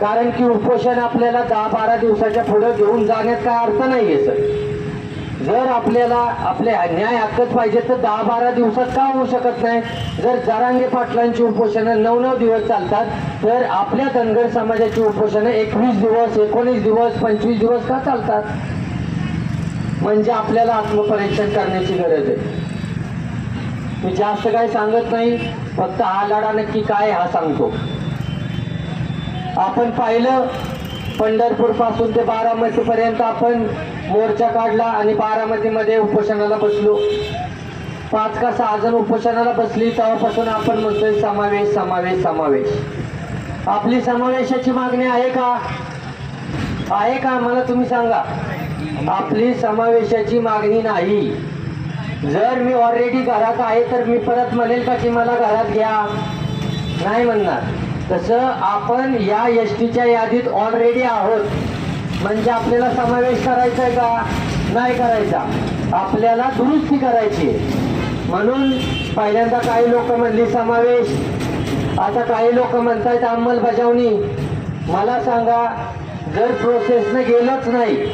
कारण की उपोषण आपल्याला दहा बारा दिवसाच्या पुढे घेऊन जाण्यात काय अर्थ नाहीये सर. जर आपल्याला आपले न्याय हक्कच पाहिजे तर दहा बारा दिवसात का होऊ शकत नाही? जर जरांगे पाटलांची उपोषणं नऊ नऊ दिवस चालतात तर आपल्या धनगर समाजाची उपोषणं एकवीस दिवस एकोणीस दिवस पंचवीस दिवस का चालतात? म्हणजे आपल्याला आत्मपरीक्षण करण्याची गरज आहे. मी जास्त काही सांगत नाही फक्त हा लढा नक्की काय हा सांगतो. आपण पाहिलं पंढरपूरपासून ते बारामती पर्यंत आपण मोर्चा काढला आणि बारामतीमध्ये उपोषणाला बसलो. पाच का सहा जण उपोषणाला बसली तेव्हापासून आपण म्हणतोय समावेश समावेश समावेश. आपली समावेशाची मागणी आहे का? आहे का? मला तुम्ही सांगा. आपली समावेशाची मागणी नाही. जर मी ऑलरेडी घरात आहे तर मी परत म्हणेल का की मला घरात घ्या? नाही म्हणणार. तसं आपण या एस टीच्या यादीत ऑलरेडी आहोत. म्हणजे आपल्याला समावेश करायचा आहे का? नाही करायचा. आपल्याला दुरुस्ती करायची आहे. म्हणून पहिल्यांदा काही लोक म्हणली समावेश. आता काही लोक म्हणतायत अंमलबजावणी. मला सांगा जर प्रोसेसनं गेलंच नाही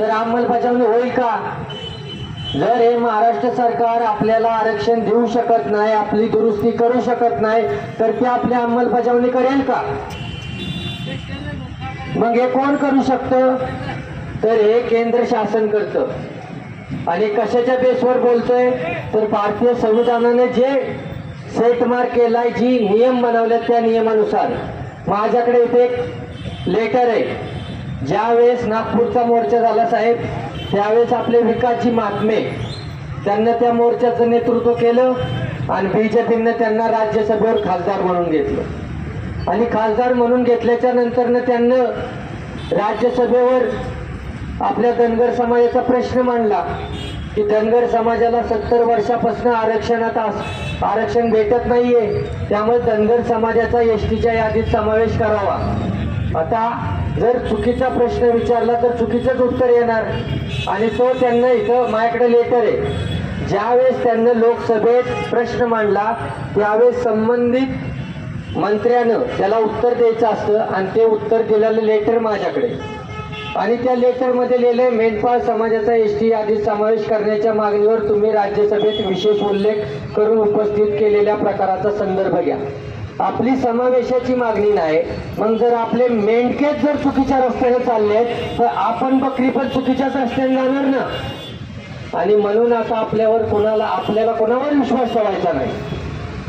तर अंमलबजावणी होईल का? जर हे महाराष्ट्र सरकार आपल्याला आरक्षण देऊ शकत नाही आपली दुरुस्ती करू शकत नाही तर ते आपली अंमलबजावणी करेल का? मग हे कोण करू शकतं? तर हे केंद्र शासन करतं. आणि कशाच्या बेसवर बोलतोय? तर भारतीय संविधानाने जे सेट केलाय जी नियम बनवले त्या नियमानुसार. माझ्याकडे इथे एक लेटर आहे. ज्यावेळेस नागपूरचा मोर्चा झाला साहेब त्यावेळेस आपले विकासजी महात्मे त्यांना त्या मोर्चाचं नेतृत्व केलं आणि बीजेपीनं त्यांना राज्यसभेवर खासदार म्हणून घेतलं. आणि खासदार म्हणून घेतल्याच्या नंतरनं त्यांना राज्यसभेवर आपल्या धनगर समाजाचा प्रश्न मांडला की धनगर समाजाला सत्तर वर्षापासून आरक्षणात आस- आरक्षण भेटत नाहीये त्यामुळे धनगर समाजाचा एस टीच्या यादीत समावेश करावा. आता जर चुकीचा प्रश्न विचारला तर चुकीचंच उत्तर येणार. आणि तो त्यांना इथं माझ्याकडे लेटर आहे. ज्यावेळेस त्यांना लोकसभेत प्रश्न मांडला त्यावेळेस संबंधित मंत्र्यानं त्याला उत्तर द्यायचं असतं आणि ते उत्तर दिलेलं लेटर माझ्याकडे. आणि त्या लेटरमध्ये लिहिलंय मेंढपाळ समाजाचा एस टी यादीत समावेश करण्याच्या मागणीवर तुम्ही राज्यसभेत विशेष उल्लेख करून उपस्थित केलेल्या प्रकाराचा संदर्भ घ्या. आपली समावेशाची मागणी नाही. मग जर आपले मेंढकेच जर चुकीच्या रस्त्याने चालले तर आपण बकरी पण चुकीच्याच रस्त्याने जाणार ना? आणि म्हणून आता आपल्यावर कोणाला आपल्याला कोणावर विश्वास ठेवायचा नाही.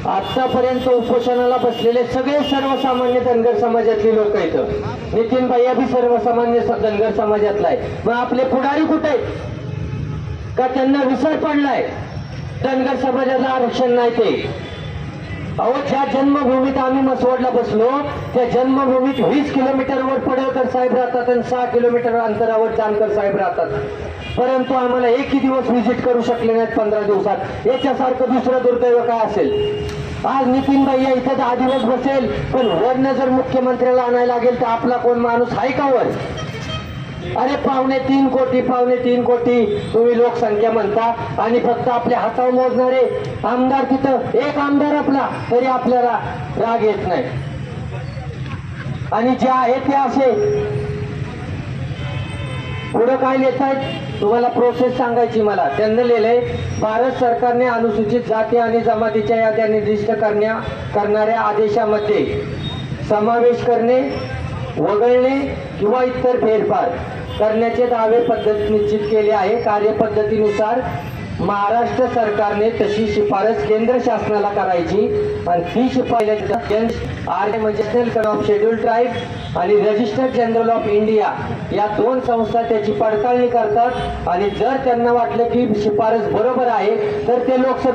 आतापर्यंत उपोषणाला बसलेले सगळे सर्वसामान्य धनगर समाजातली लोक आहेत. नितीन भैया बी सर्वसामान्य स- धनगर समाजातला आहे. मग आपले पुढारी कुठे आहेत? का त्यांना विसर पडलाय? धनगर समाजाला आरक्षण नाही ते. अहो ज्या जन्मभूमीत आम्ही मसवडला बसलो त्या जन्मभूमीत वीस किलोमीटरवर पडळकर साहेब राहतात आणि सहा किलोमीटर अंतरावर जानकर साहेब राहतात. परंतु आम्हाला एकही दिवस व्हिजिट करू शकले नाहीत पंधरा दिवसात. याच्यासारखं दुसरं दुर्दैव काय असेल? आज नितीन भैया इथं दहा दिवस बसेल पण वरनं जर मुख्यमंत्र्याला आणायला लागेल तर आपला कोण माणूस आहे का वर? अरे पावणे तीन कोटी पावणे तीन कोटी तुम्ही लोकसंख्या म्हणता आणि फक्त आपल्या हातावर मोजणारे आमदार तिथं एक आमदार आपला तरी आपल्याला राग येत नाही. आणि जे आहे ते असे. पुढं काय लिहित आहेत तुम्हाला प्रोसेस सांगायची मला. त्यांना लिहिलंय भारत सरकारने अनुसूचित जाती आणि जमातीच्या याद्या निर्दिष्ट करण्या करणाऱ्या आदेशामध्ये समावेश करणे वगळणे किंवा इतर फेरफार करण्याचे दावे पद्धत निश्चित केले आहे. कार्यपद्धतीनुसार महाराष्ट्र सरकारने तशी शिफारस केंद्र शासनाला करायची आणि ती शिफारस आर म्हणजे नॅशनल ऑफ शेड्यूल ट्राईब आणि रजिस्टर्ड जनरल ऑफ इंडिया या दोन संस्था त्याची पडताळणी करतात. आणि जर त्यांना वाटलं की शिफारस बरोबर आहे तर ते लोकसभेत